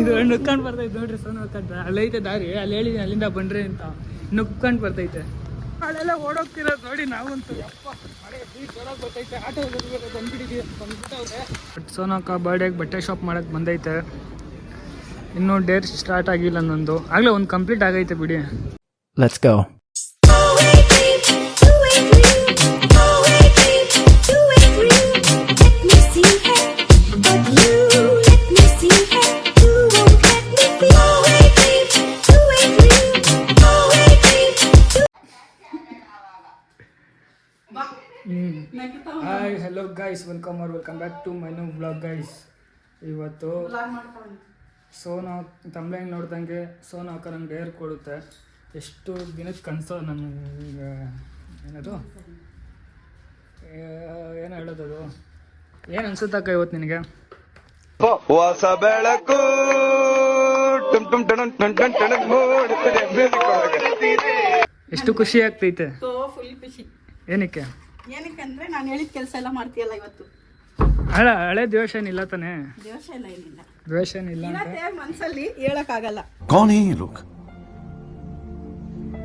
ಇದು ನುಕ್ಕೊಂಡು ಬರ್ತೈತೆ ನೋಡ್ರಿ ಸೋನು ಅಕ್ಕಂತ ಅಲ್ಲೈತೆ ದಾರಿ. ಅಲ್ಲಿ ಹೇಳಿದೀನಿ ಅಲ್ಲಿಂದ ಬಂದ್ರೆ ಅಂತ. ನುಕ್ಕೊಂಡು ಬರ್ತೈತೆ. ಅಲ್ಲೆಲ್ಲ ಓಡೋಗ್ತಿರೋದು ನೋಡಿ ನಾವಂತೂ. ಬಟ್ ಸೋನು ಅಕ್ಕ ಬರ್ಡೇಗೆ ಬಟ್ಟೆ ಶಾಪ್ ಮಾಡಕ್ಕೆ ಬಂದೈತೆ. ಇನ್ನೂ ಡೇರ್ ಸ್ಟಾರ್ಟ್ ಆಗಿಲ್ಲ ನಂದು. ಆಗಲೇ ಒಂದು ಕಂಪ್ಲೀಟ್ ಆಗೈತೆ ಬಿಡಿ. Let's go. Hi hello guys welcome or welcome back to my new blog guys ಇವತ್ತು ಸೋನು ತಮ್ಲಂಗ್ ನೋಡ್ದಂಗೆ? ಸೋನಾ ಅಕ್ಕ ನಂಗೆ ಡೇರ್ ಕೊಡುತ್ತೆ. ಎಷ್ಟು ದಿನಕ್ಕೆ ಕನಸು ನನಗೆ ಏನದು? ಏನು ಹೇಳೋದದು? ಏನು ಅನ್ಸುತ್ತಕ್ಕ ಇವತ್ತು ನಿನಗೆ? ಹೊಸ ಬೆಳಕು. ಟುಮ್ ಟುಮ್ ಟಣ್ ಟಣ್. ಎಷ್ಟು ಖುಷಿ ಆಗ್ತೈತೆ. ಫುಲ್ ಖುಷಿ. ಏನಕ್ಕೆ ಏನಕ್ಕಂದ್ರೆ ನಾನು ಹೇಳಿದ ಕೆಲಸ ಎಲ್ಲ ಮಾಡ್ತೀಯಲ್ಲ ಇವತ್ತು ಹಳೆ ಹಳೆ ದ್ವೇಷ ಏನಿಲ್ಲ ತಾನೇ ದಿವಸ ಎಲ್ಲ ಏನಿಲ್ಲ ದ್ವೇಷ ಏನಿಲ್ಲ ಅಂತ ಇರತ್ತೆ ಮನ್ಸಲ್ಲಿ ಹೇಳಕ್ಕಾಗಲ್ಲ कौन है ये लोग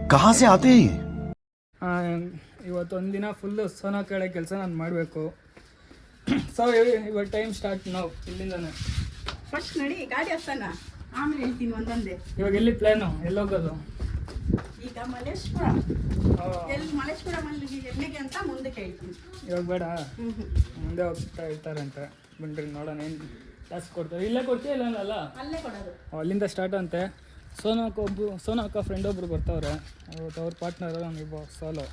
कहाँ से आते हैं ये ಆ, ಇವತ್ತು ಒಂದಿನ ಫುಲ್ಲು ಸೋನಾ ಕೇಳೋ ಕೆಲಸ ನಾನು ಮಾಡಬೇಕು ಸೊ ಇವತ್ತು ಟೈಮ್ ಸ್ಟಾರ್ಟ್ ನಾವು ಇಲ್ಲಿಂದಾನೆ ಫಸ್ಟ್ ನಡಿ ಗಾಡಿ ಹತ್ತಾನ ಆಮೇಲೆ ಹೇಳ್ತೀನಿ ಒಂದೊಂದೇ ಇವಾಗ ಎಲ್ಲಿ ಪ್ಲ್ಯಾನು ಎಲ್ಲೋಗೋದು ಈಗ ಮಲೇಶ್ವರ ಆ, ಎಲ್ಲಿ ಮಲೇಶ್ವರ ಮಲ್ಲಿಗೆ ಎಲ್ಲಿಗೆ ಅಂತ ಮುಂದೆ ಕೇಳ್ತೀನಿ. ಇವಾಗ ಬೇಡ. ಮುಂದೆ ಹೋಗ್ತಾ ಇರ್ತಾರಂತೆ. ಬನ್ರಿ ನೋಡೋಣ ಏನು ಟಾಸ್ಕ್ ಕೊಡ್ತಾರೆ? ಇಲ್ಲೇ ಕೊಡ್ತೀಯ ಇಲ್ಲ ಅಲ್ಲ? ಅಲ್ಲೇ ಕೊಡೋದು. ಅಲ್ಲಿಂದ ಸ್ಟಾರ್ಟ್ ಅಂತೆ. ಸೋನಾಕ ಒಬ್ಬರು ಸೋನಾ ಅಕ್ಕ ಫ್ರೆಂಡ್ ಒಬ್ರು ಬರ್ತಾವ್ರೆ. ಅವತ್ತು ಅವ್ರ ಪಾರ್ಟ್ನರ್ ನಮಗೆ ಸೋಲೋ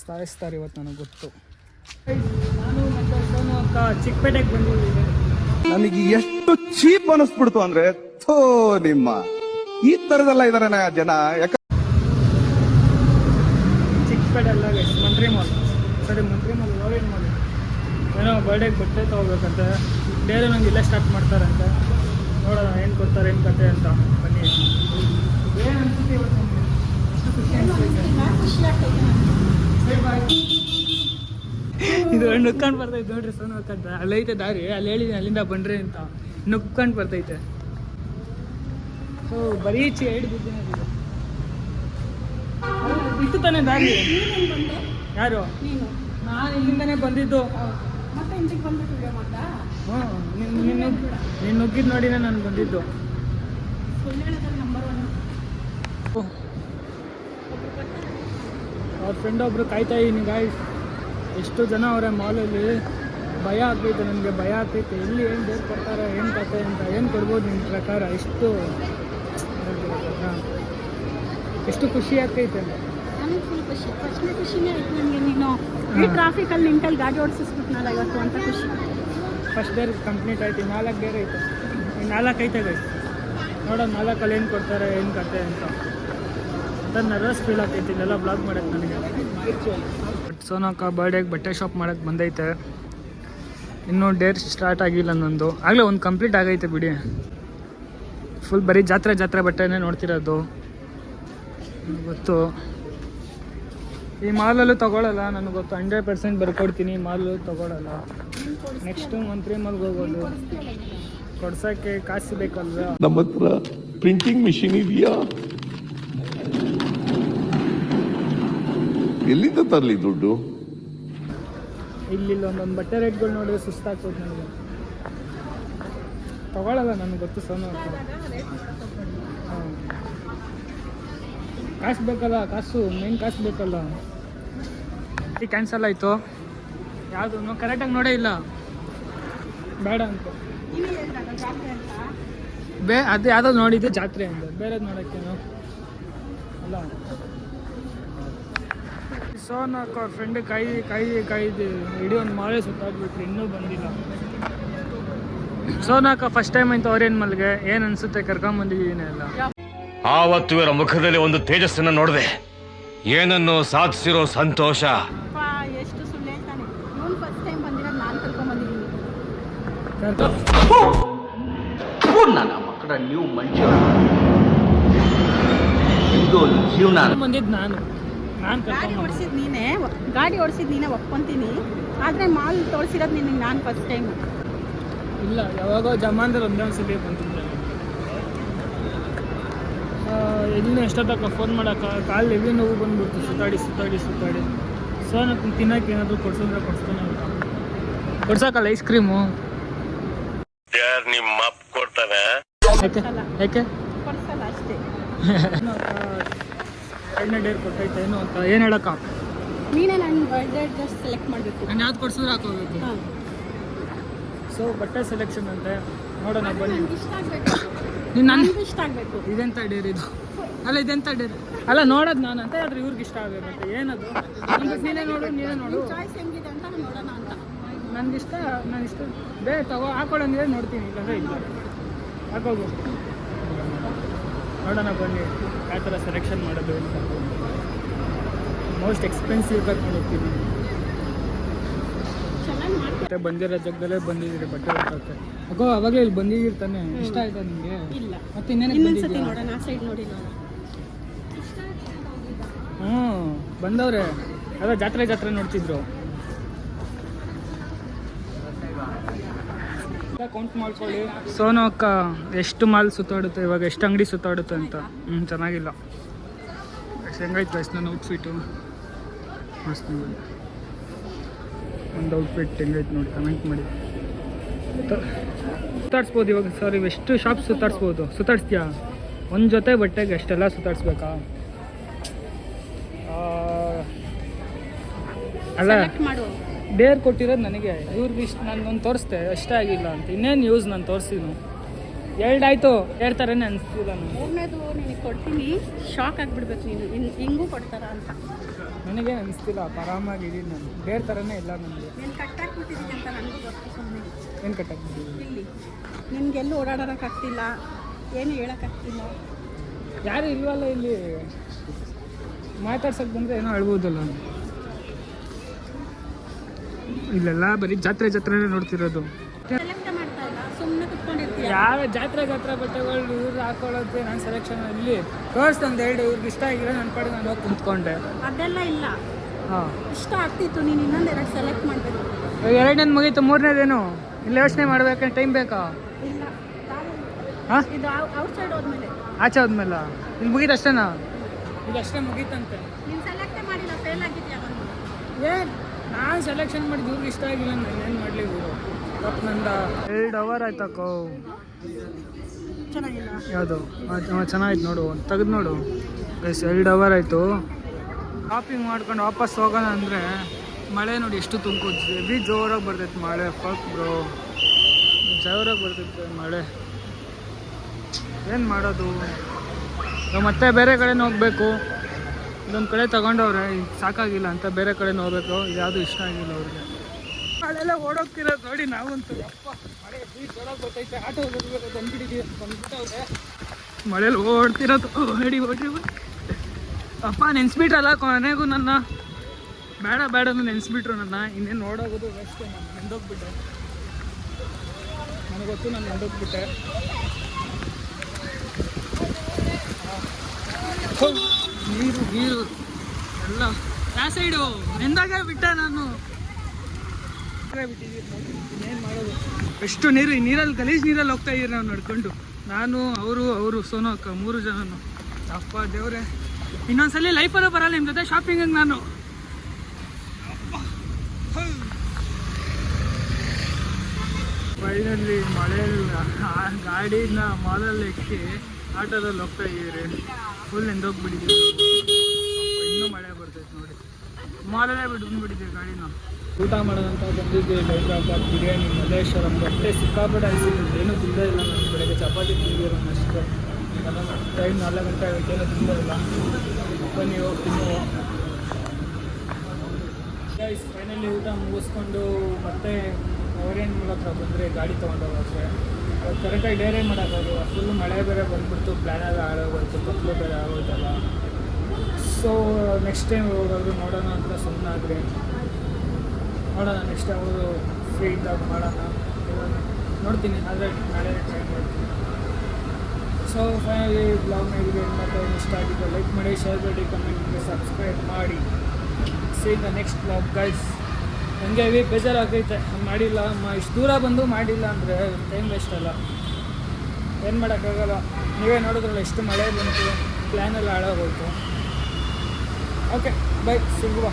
ಸಾಯಿಸ್ತಾರೆ ಇವತ್ತು ನನಗೆ ಗೊತ್ತು. ನಾನು ಮತ್ತು ಸೋನಾಕ ಚಿಕ್ಕಪೇಟೆಗೆ ಬಂದಿದ್ದೀನಿ. ನನಗೆ ಎಷ್ಟು ಚೀಪ್ ಅನಿಸ್ಬಿಡ್ತು ಅಂದ್ರೆ ಥೋ ನಿಮ್ಮ. ಈ ತರದೆಲ್ಲ ಇದಾರೆ ಜನ. ಯಾಕ ಚಿಕ್ಕಪೇಟೆ ಅಲ್ಲ ಗೈಸ್ ಮಂತ್ರಿ ಮಾಲ್ ಸರಿ ಮಂತ್ರಿ ಮಾಲ್ ಓರಿಯನ್ ಮಾಲ್ ಏನೋ ಬರ್ಡೇಗೆ ಬಟ್ಟೆ ತೊಗೋಬೇಕಂತೆ. ಬೇರೆ ನಂಗೆ ಇಲ್ಲೇ ಸ್ಟಾರ್ಟ್ ಮಾಡ್ತಾರಂತೆ. ನೋಡೋಣ ಏನು ಕೊಡ್ತಾರೆ ಏನು ಕತೆ ಅಂತ. ಬನ್ನಿ. ಏನು ಅನ್ಸುತ್ತೆ ಇವತ್ತು. ಇದು ನುಕ್ಕೊಂಡು ಬರ್ತೈತೆ ನೋಡ್ರಿ ಸೋನು ಅಕ್ಕಂತ ಅಲ್ಲೈತೆ ದಾರಿ ಅಲ್ಲಿ ಹೇಳಿದ್ದೀನಿ ಅಲ್ಲಿಂದ ಬನ್ರಿ ಅಂತ. ನುಕ್ಕೊಂಡು ಬರ್ತೈತೆ. ಸೊ ಬರೀ ಚಿ ಐದು ಬಿದ್ದೀನಿ ಇತ್ತು ತಾನೇ ದಾರಿ? ಯಾರು? ನಾನು. ಇಲ್ಲಿಂದನೇ ಬಂದಿದ್ದು. ಇಂಟಿಗೆ ಬಂದ್ಬಿಟ್ಟು ವಿಡಿಯೋ ಹ್ಞೂ ನೀನು ನುಗ್ಗಿದ್ದು ನೋಡಿನೇ ನಾನು ಬಂದಿದ್ದು. ಸುಳ್ಳು ಹೇಳೋದ್ರಲ್ಲಿ ನಂಬರ್ ಒನ್ ಅವ್ರ ಫ್ರೆಂಡ್ ಒಬ್ರು ಕಾಯ್ತಾ ಇದ್ದೀನಿ ಗಾಯ್ಸ್ ಎಷ್ಟು ಜನ ಅವರೇ ಮಾಲಲ್ಲಿ? ಭಯ ಆಗ್ತೈತೆ ನನಗೆ ಭಯ ಆಗ್ತೈತೆ. ಎಲ್ಲಿ ಏನು ಬೇರೆ ಕೊಡ್ತಾರೆ ಏನು ಕತೆ ಅಂತ ಏನು ಕೊಡ್ಬೋದು ನಿಮ್ಮ ಪ್ರಕಾರ? ಎಷ್ಟು. ಎಷ್ಟು ಖುಷಿ ಆಗ್ತೈತೆ. ಖುಷಿ. ಫಸ್ಟ್ನೇ ಖುಷಿನೇ ಆಯ್ತು ನನಗೆ ನೀನು. ಈ ಟ್ರಾಫಿಕಲ್ಲಿ ನಿಂತಲ್ಲಿ ಗಾಡಿ ಓಡಿಸಿಸ್ಬಿಟ್ನಲ್ಲ ಇವತ್ತು ಅಂತ ಖುಷಿ. ಫಸ್ಟ್ ಡೇರ್ ಕಂಪ್ಲೀಟ್ ಆಯ್ತು ನಾಲ್ಕು ಡೇರ್ ಐತೆ ಇನ್ನು ನಾಲ್ಕು ಐತೆ ಗೈಸ್ ನೋಡೋಣ ನಾಲ್ಕಲ್ಲಿ ಏನು ಕೊಡ್ತಾರೆ ಏನು ಕತೆ ಅಂತ. ಅಂತ ನರ್ವಸ್ ಫೀಲ್ ಆಗ್ತೈತಿ ಬ್ಲಾಗ್ ಮಾಡಕ್ಕೆ ನನಗೆ. ಬಟ್ ಸೋನಕ್ಕ ಬರ್ಡೇಗೆ ಬಟ್ಟೆ ಶಾಪ್ ಮಾಡಕ್ಕೆ ಬಂದೈತೆ. ಇನ್ನೂ ಡೇರ್ ಸ್ಟಾರ್ಟ್ ಆಗಿಲ್ಲ ನಂದು. ಆಗಲೇ ಒಂದು ಕಂಪ್ಲೀಟ್ ಆಗೈತೆ ಬಿಡಿ. ಫುಲ್ ಬರೀ ಜಾತ್ರೆ ಜಾತ್ರೆ ಬಟ್ಟೆನೇ ನೋಡ್ತಿರೋದು. ಗೊತ್ತು. ಈ ಮಾಲಲ್ಲೂ ತೊಗೊಳಲ್ಲ ನನಗೆ ಗೊತ್ತು. ಹಂಡ್ರೆಡ್ ಪರ್ಸೆಂಟ್ ಬರ್ಕೊಡ್ತೀನಿ ಮಾಲಲ್ಲೂ ತಗೊಳಲ್ಲ. ನೆಕ್ಸ್ಟ್ ತ್ರೀ ಮಾಲ್ಗೆ ಹೋಗೋದು. ಕೊಡ್ಸೋಕ್ಕೆ ಕಾಸು ಬೇಕಲ್ವಾ? ನಮ್ಮ ಹತ್ರ ಪ್ರಿಂಟಿಂಗ್ ಮಿಷಿನ್ ಇದೆಯಾ? ಎಲ್ಲಿಂದ ತರಲಿ ದುಡ್ಡು? ಇಲ್ಲಿಲ್ಲ ಒಂದೊಂದು ಬಟ್ಟೆ ರೇಟ್ಗಳು ನೋಡಿದ್ರೆ ಸುಸ್ತಾಗ್ತದೆ ನನಗೆ. ತಗೊಳ್ಳಲ್ಲ ನನಗೆ ಗೊತ್ತು ಸಣ್ಣ ಕಾಸು ಬೇಕಲ್ಲ, ಕಾಸು ಮೇನ್ ಕಾಸು ಬೇಕಲ್ಲ. ಕ್ಯಾನ್ಸಲ್ ಆಯಿತು. ಯಾವುದು ನಾವು ಕರೆಕ್ಟಾಗಿ ನೋಡೇ ಇಲ್ಲ. ಬೇಡ ಅಂತ. ಬೇ, ಅದು ಯಾವುದೋ ನೋಡಿದ್ದು, ಜಾತ್ರೆ ಅಂತ. ಬೇರೆದು ನೋಡೋಕ್ಕೇನು? ಅಲ್ಲ. ಸೊ ಅವ್ರ ಫ್ರೆಂಡ್ ಕೈ ಕೈ ಕಾಯ್ದು ಇಡೀ ಒಂದು ಮಾಲೆ ಸುತ್ತಾಗ್ಬಿಟ್ರಿ ಇನ್ನೂ ಬಂದಿಲ್ಲ. ಸೋನಾಕ ಫಸ್ಟ್ ಟೈಮ್ ಅಂತ ಅವ್ರೇನು ಮಲ್ಗೆ? ಏನು ಅನ್ಸುತ್ತೆ? ಕರ್ಕೊಂಬಂದಿದ್ದೀನಿ ಎಲ್ಲ ಆವತ್ತು ಇವರ ಮುಖದಲ್ಲಿ ಒಂದು ತೇಜಸ್ಸನ್ನು ನೋಡಿದೆ. ಏನನ್ನು ಸಾಧಿಸಿರೋ ಸಂತೋಷ? ಅಪ್ಪ ಎಷ್ಟು ಸುಳ್ಳು ಹೇಳ್ತಾನೆ. ಇವನು ಫಸ್ಟ್ ಟೈಮ್ ಬಂದಿರೋದು ನಾನು ಕರ್ಕೊಂಬಂದಿದ್ದೀನಿ. ನನ್ನ ಮಕ್ಕಳ ನೀವು ಮನುಷ್ಯ ಇದು ಜೀವನ. ಬಂದಿದ್ದು ನಾನು. ನಾನು ಗಾಡಿ ಓಡಿಸಿದ್ ನೀನೇ ಗಾಡಿ ಓಡಿಸಿದ್ ನೀನೇ ಒಪ್ಕೊಂತೀನಿ. ಆದರೆ ಮಾಲ್ ತೋರಿಸಿರೋದು ನಿನಗೆ ನಾನು ಫಸ್ಟ್ ಟೈಮ್ ಇಲ್ಲ ಯಾವಾಗೋ ಜಮಾನ್ದಲ್ಲಿ ಒಂದೇ ಒಂದ್ಸಲಿ ಬಂದಿದ್ದೆ. ಇನ್ನೂ ಎಷ್ಟೊತ್ತಕ್ಕ ಫೋನ್ ಮಾಡೋಕ್ಕೆ? ಕಾಲು ಎಲ್ಲಿ ನೋವು ಬಂದ್ಬಿಡ್ತು? ಸುತ್ತಾಡಿ ಸುತ್ತಾಡಿ ಸುತ್ತಾಡಿ. ಸೊ ನಾನು ತಿನ್ನಕ್ಕೆ ಏನಾದರೂ ಕೊಡ್ಸೋದ್ರೆ ಕೊಡ್ಸ್ತಾನೆ ಅಂತ. ಕೊಡ್ಸಕ್ಕಲ್ಲ ಐಸ್ ಕ್ರೀಮು ನಿಮ್ಮ ಅಪ್ಪ ಕೊಡ್ತಾನೆ? ಯಾಕೆ? ಯಾಕೆ? ಕೊಡ್ಸಲ್ಲ ಅಷ್ಟೇ. ಏನು ಎರಡನೇ ಡೇರ್ ಕೊಟ್ಟೈತೆ ಏನು ಅಂತ. ಏನು ಹೇಳಕ್ಕ? ನೀನೇ ನನ್ನ ಬರ್ಡೇ ಡ್ರೆಸ್ ಸೆಲೆಕ್ಟ್ ಮಾಡಬೇಕು. ನಾನು ಯಾವ್ದು ಕೊಡ್ಸಿದ್ರೆ ಹಾಕೋಬೇಕು. ಸೊ ಬಟ್ಟೆ ಸೆಲೆಕ್ಷನ್ ಅಂತೆ. ನೋಡೋಣ ಬನ್ನಿ. ನನ್ನ ಇಷ್ಟ ಆಗಬೇಕು. ಇದೆಂತ ಡೇರ್ ಇದು? ಅಲ್ಲ ಇದೆಂತ ಡೇರ್? ಅಲ್ಲ ನೋಡೋದು ನಾನು ಅಂತ ಆದ್ರೆ ಇವ್ರಿಗೆ ಇಷ್ಟ ಆಗಬೇಕಂತ ಏನದು? ನೀನೇ ನೋಡು ನೀನೇ ನೋಡು. ಚಾಯ್ಸ್ ಹೆಂಗಿದೆ ಅಂತ ನೋಡೋಣ ಅಂತ. ನನಗಿಷ್ಟ ನಾನು ಇಷ್ಟ ಬೇ ತಗೋ ಹಾಕೊಳ್ಳಂಗಿದ್ರೆ ನೋಡ್ತೀನಿ ಇಲ್ಲಾಂದ್ರೆ ಇಲ್ಲ. ಹಾಕೋಗು ನೋಡೋಣ ಬನ್ನಿ ಯಾವ ಥರ ಸೆಲೆಕ್ಷನ್ ಮಾಡೋದು ಅಂತ. ಮೋಸ್ಟ್ ಎಕ್ಸ್ಪೆನ್ಸಿವ್ ಕರ್ಕೊಂಡು ಹೋಗ್ತೀನಿ ಮತ್ತೆ ಬಂದಿರೋ ಜಾಗದಲ್ಲೇ ಬಂದಿದ್ದೀರಿ ಬಟ್ಟೆ ಹೊರಟಕ್ಕೆ ಅಗೋ ಅವಾಗಲೇ ಇಲ್ಲಿ ಬಂದಿರ್ತಾನೆ ಇಷ್ಟ ಆಯ್ತಾ ನಿಮಗೆ? ಇಲ್ಲ. ಮತ್ತೆ ಇನ್ನೇನು ಇನ್ನೊಂದ್ಸತಿ ನೋಡೋಣ ಆ ಸೈಡ್ ನೋಡಿ ನೋಡೋಣ. ಹ್ಞೂ ಬಂದವ್ರೆ. ಅದ ಜಾತ್ರೆ ಜಾತ್ರೆ ನೋಡ್ತಿದ್ರು. ಕೌಂಟ್ ಮಾಡ್ಕೊಳ್ಳಿ. ಸೋನು ಅಕ್ಕ ಎಷ್ಟು ಮಾಲ್ ಸುತ್ತಾಡುತ್ತೆ ಇವಾಗ? ಎಷ್ಟು ಅಂಗಡಿ ಸುತ್ತಾಡುತ್ತೆ ಅಂತ. ಹ್ಞೂ ಚೆನ್ನಾಗಿಲ್ಲ. ಹೆಂಗೈತೆ ಗೈಸ್ ನನ್ನ ಔಟ್ಫಿಟ್ಟು ಮಸ್ತ್ ಒಂದು ಔಟ್ಫಿಟ್ ಹೆಂಗೈತೆ ನೋಡಿ ಕಮೆಂಟ್ ಮಾಡಿ. ಸುತ್ತಾಡಿಸ್ಬೋದು ಇವಾಗ ಸರ್ ಇವು ಎಷ್ಟು ಶಾಪ್ ಸುತ್ತಾಡ್ಸ್ಬೋದು? ಸುತ್ತಾಡ್ಸ್ತೀಯಾ? ಒಂದು ಜೊತೆ ಬಟ್ಟೆಗೆ ಅಷ್ಟೆಲ್ಲ ಸುತ್ತಾಡ್ಸ್ಬೇಕಾ? ಅಲ್ಲ ಡೇರ್ ಕೊಟ್ಟಿರೋದು ನನಗೆ. ಇವ್ರಿಗೆ ಇಷ್ಟು ನಾನು ಒಂದು ತೋರಿಸ್ದೆ ಇಷ್ಟ ಆಗಿಲ್ಲ ಅಂತ. ಇನ್ನೇನು ಯೂಸ್ ನಾನು ತೋರಿಸಿದ್ನು ಎರಡಾಯ್ತು ಎರಡು ಥರನೇ ಅನಿಸ್ತಿಲ್ಲ ನಾನು. ಮೂರನೇದು ನಿನಗೆ ಕೊಡ್ತೀನಿ. ಶಾಕ್ ಆಗಿಬಿಡ್ಬೇಕು ನೀನು. ಹಿಂಗೂ ಕೊಡ್ತಾರ ಅಂತ. ನನಗೆ ಅನಿಸ್ತಿಲ್ಲ ಆರಾಮಾಗಿ ಇದೀನಿ ನಾನು. ಬೇರೆ ಥರನೇ ಇಲ್ಲ ನನಗೆ. ನೀನು ಕಟ್ಟಾಕ್ಬಿಟ್ಟಿದ್ದೀನಿ ಅಂತ ನನಗೂ ಗೊತ್ತು ಸುಮ್ಮನೆ ಏನು ಕಟ್ಟಾಕ್ಬಿಟ್ಟಿದ್ದೀನಿ ಇಲ್ಲಿ. ನಿನಗೆಲ್ಲೂ ಓಡಾಡೋಕ್ಕಾಗ್ತಿಲ್ಲ ಏನು ಹೇಳೋಕ್ಕಾಗ್ತಿಲ್ಲ ಯಾರು ಇಲ್ವಲ್ಲ ಇಲ್ಲಿ? ಮಾತಾಡ್ಸೋಕ್ಕೆ ಬಂದರೆ ಏನೋ ಅಳ್ಬೋದಲ್ಲ. ಇಲ್ಲೆಲ್ಲ ಬರೀ ಜಾತ್ರೆ ಜಾತ್ರೆನೇ ನೋಡ್ತಿರೋದು. ಸುಮ್ಮನೆ ಕುತ್ಕೊಂಡಿರ್ತೀಯ? ಯಾವ ಜಾತ್ರೆ ಜಾತ್ರೆ ಬಟ್ಟೆಗಳು ಇವ್ರು ಹಾಕೊಳ್ಳೋದು ನಾನು ಸೆಲೆಕ್ಷನ್ ಅಲ್ಲಿ? ಫಸ್ಟ್ ಒಂದು ಎರಡು ಇವ್ರಿಗೆ ಇಷ್ಟ ಆಗಿರೋ ನನ್ನ ಕಡೆ ನಾನು ಹೋಗಿ ಕುತ್ಕೊಂಡೆ. ಅದೆಲ್ಲ ಇಲ್ಲ. ಹಾಂ. ಇಷ್ಟ ಆಗ್ತಿತ್ತು ನೀನು ಇನ್ನೊಂದು ಎರಡು ಸೆಲೆಕ್ಟ್ ಮಾಡಬೇಕು ಎರಡನೇದು ಮುಗೀತು ಮೂರನೇದೇನು? ಇಲ್ಲಿ ಯೋಚನೆ ಮಾಡ್ಬೇಕಂದ್ರೆ ಟೈಮ್ ಬೇಕಾ? ಇಲ್ಲ. ಹಾಂ? ಇದು ಔಟ್ ಸೈಡ್ ಹೋದ್ಮೇಲೆ. ಆಚೆ ಹೋದ್ಮೇಲೆ? ಇಲ್ಲಿ ಮುಗೀತು ಅಷ್ಟೇನಾ? ಇದು ಅಷ್ಟೇ ಮುಗೀತಂತೆ. ನೀನು ಸೆಲೆಕ್ಟೇ ಮಾಡಿಲ್ಲ ಫೇಲ್ ಆಗಿದ್ಯಾ ಏನು? ನಾನು ಸೆಲೆಕ್ಷನ್ ಮಾಡಿದ್ದು ಇವ್ರಿಗೆ ಇಷ್ಟ ಆಗಿಲ್ಲ ನಾನು ಏನು ಮಾಡಲಿ ಇವರು? ತಪ್ಪು ನಂದ ಎರಡು ಅವರ್ ಆಯ್ತಕ್ಕೋ ಚೆನ್ನಾಗಿಲ್ಲ. ಯಾವುದು? ಚೆನ್ನಾಗಿತ್ತು ನೋಡು ತೆಗೆದು ನೋಡು. ಎಸ್ ಎರಡು ಅವರ್ ಆಯಿತು. ಕಾಪಿಂಗ್ ಮಾಡ್ಕೊಂಡು ವಾಪಸ್ ಹೋಗೋಣ ಅಂದರೆ ಮಳೆ ನೋಡಿ ಎಷ್ಟು ತುಂಬ್ಕೋದು ಬಿ ಜೋರಾಗಿ ಬರ್ತೈತೆ ಮಳೆ ಫಕ್ ಬ್ರೋ ಜೋರಾಗಿ ಬರ್ತೈತೆ ಮಳೆ. ಏನು ಮಾಡೋದು? ನಾವು ಮತ್ತೆ ಬೇರೆ ಕಡೆ ಹೋಗಬೇಕು. ಇದೊಂದು ಕಡೆ ತಗೊಂಡವ್ರೆ ಈಗ ಸಾಕಾಗಿಲ್ಲ ಅಂತ ಬೇರೆ ಕಡೆ ಹೋಗ್ಬೇಕು. ಯಾವುದು ಇಷ್ಟ ಆಗಿಲ್ಲ ಅವ್ರಿಗೆ. ಮಳೆಲ್ಲ ಓಡೋಗ್ತಿರೋದು ನೋಡಿ ನಾವಂತೂ. ಆಟೋ ಬಂದ್ಬಿಟ್ಟಿದ್ದೀವಿ ಬಂದ್ಬಿಟ್ಟವ್ರೆ ಮಳೇಲಿ ಓಡ್ತಿರೋದು ಓಡಿ ಓಡಿ. ಅಪ್ಪ, ನೆನ್ಸ್ಬಿಟ್ರಲ್ಲ ಕೊನೆಗೂ ನನ್ನ. ಬೇಡ ಬೇಡ ಅಂತ ನೆನ್ಸ್ಬಿಟ್ರು ನನ್ನ. ಇನ್ನೇನು ನೋಡೋಗೋದು ವೆಸ್ಟ್ ನಾನು. ನೆಂದೋಗ್ಬಿಟ್ಟೆ ನನಗೆ ಗೊತ್ತು ನಾನು ನೆಂದೋಗ್ಬಿಟ್ಟೆ ನೀರು ನೀರು. ಎಲ್ಲ. ಆ ಸೈಡು, ನೆಂದಾಗ ಬಿಟ್ಟೆ ನಾನು. ಮಾಡೋದು. ಎಷ್ಟು ನೀರು, ಈ ನೀರಲ್ಲಿ ಗಲೀಜ್ ನೀರಲ್ಲಿ ಹೋಗ್ತಾ ಇದೀರಿ ನಾವು ನಡ್ಕೊಂಡು. ನಾನು, ಅವರು ಅವರು, ಸೋನು ಅಕ್ಕ, ಮೂರು ಜನನು. ಅಪ್ಪ, ದೇವ್ರೆ. ಇನ್ನೊಂದ್ಸಲಿ ಲೈಫಲ್ಲೂ ಬರಲ್ಲ ನಿಮ್ಮ ಜೊತೆ ಶಾಪಿಂಗಿಗೆ ನಾನು. ಫೈನಲ್ಲಿ ಮಳೆಯಲ್ಲ ಗಾಡಿನ ಮಾಲಲ್ಲಿ ಎಕ್ಕಿ ಆಟೋದಲ್ಲಿ ಹೋಗ್ತಾ ಇದ್ದೀರಿ ಫುಲ್ ಎಂದೋಗ್ಬಿಟ್ಟಿದ್ದೀವಿ ಇನ್ನೂ ಮಳೆ ಬರ್ತೈತೆ ನೋಡಿ. ಮಾಲಲ್ಲೇ ಬಿಟ್ಟು ಬಂದ್ಬಿಟ್ಟಿದ್ದೀವಿ ಗಾಡಿನ. ಊಟ ಮಾಡೋದಂತ ಬಂದಿದ್ದೀವಿ ಹೈದ್ರಾಬಾದ್ ಬಿರಿಯಾನಿ, ಮಲ್ಲೇಶ್ವರಂ, ಬಟ್ಟೆ ಸಿಕ್ಕಾಪಟ್ಟೆ ಅನಿಸಿದ್ದು ಏನೂ ತಿಂದೇ ಇಲ್ಲ ನಾನು. ಬೆಳಗ್ಗೆ ಚಪಾತಿ ತಿಂದಿರೋ ಅಷ್ಟೇ. ಟೈಮ್ ನಾಲ್ಕು ಗಂಟೆ ಏನೂ ತಿಂದೇ ಇಲ್ಲ. ಬನ್ನಿ, ಹೋಗ್ತೀನಿ. ಗೈಸ್ ಫೈನಲಿ ಊಟ ಮುಗಿಸ್ಕೊಂಡು ಮತ್ತೆ ಅವರೇನು ಮೂಲಕ ಬಂದರೆ ಗಾಡಿ ತೊಗೊಂಡೋಗಕ್ಕೆ ಕರೆಕ್ಟಾಗಿ ಡೇರೇ ಮಾಡೋಕ್ಕಾಗಲ್ಲ ಫುಲ್ ಮಳೆ ಬೇರೆ ಬಂದುಬಿಡ್ತು ಪ್ಲ್ಯಾನ್ ಎಲ್ಲ ಹಾಳಾಗೋಯ್ತು ಮಕ್ಕಳು ಬೇರೆ ಆಗೋಯ್ತಲ್ಲ. ಸೊ ನೆಕ್ಸ್ಟ್ ಟೈಮ್ ಹೋಗೋದು ನೋಡೋಣ ಅಂತ ಸುಮ್ಮನಾಗ್ರಿ ನೋಡೋಣ ನೆಕ್ಸ್ಟ್ ಅವರು ಫ್ರೀ ಇದ್ದಾಗ ಮಾಡೋಣ. ನೋಡ್ತೀನಿ, ಆದರೆ ನಾಳೆ ಟ್ರೈ ಮಾಡ್ತೀನಿ ಸೊ ಫೈನಲಿ ಬ್ಲಾಗ್ನ ಇಲ್ಲಿಗೆ ಮತ್ತೆ ಇಷ್ಟ ಆಗಿದ್ದು ಲೈಕ್ ಮಾಡಿ ಶೇರ್ ಮಾಡಿ ಕಮೆಂಟ್ ಮಾಡಿ ಸಬ್ಸ್ಕ್ರೈಬ್ ಮಾಡಿ. See the next blog guys ನನಗೆ ಹೆವಿ ಬೇಜಾರಾಗೈತೆ ಮಾಡಿಲ್ಲ ಮ ಇಷ್ಟು ದೂರ ಬಂದು ಮಾಡಿಲ್ಲ ಅಂದರೆ ಟೈಮ್ ವೇಸ್ಟ್ ಅಲ್ಲ. ಏನು ಮಾಡೋಕ್ಕಾಗಲ್ಲ. ನೀವೇ ನೋಡಿದ್ರಲ್ಲ ಎಷ್ಟು ಮಳೆ ಬಂತು ಪ್ಲ್ಯಾನೆಲ್ಲ ಹಾಳಾಗೋಯ್ತು. ಓಕೆ ಬೈ ಸಿಗುವ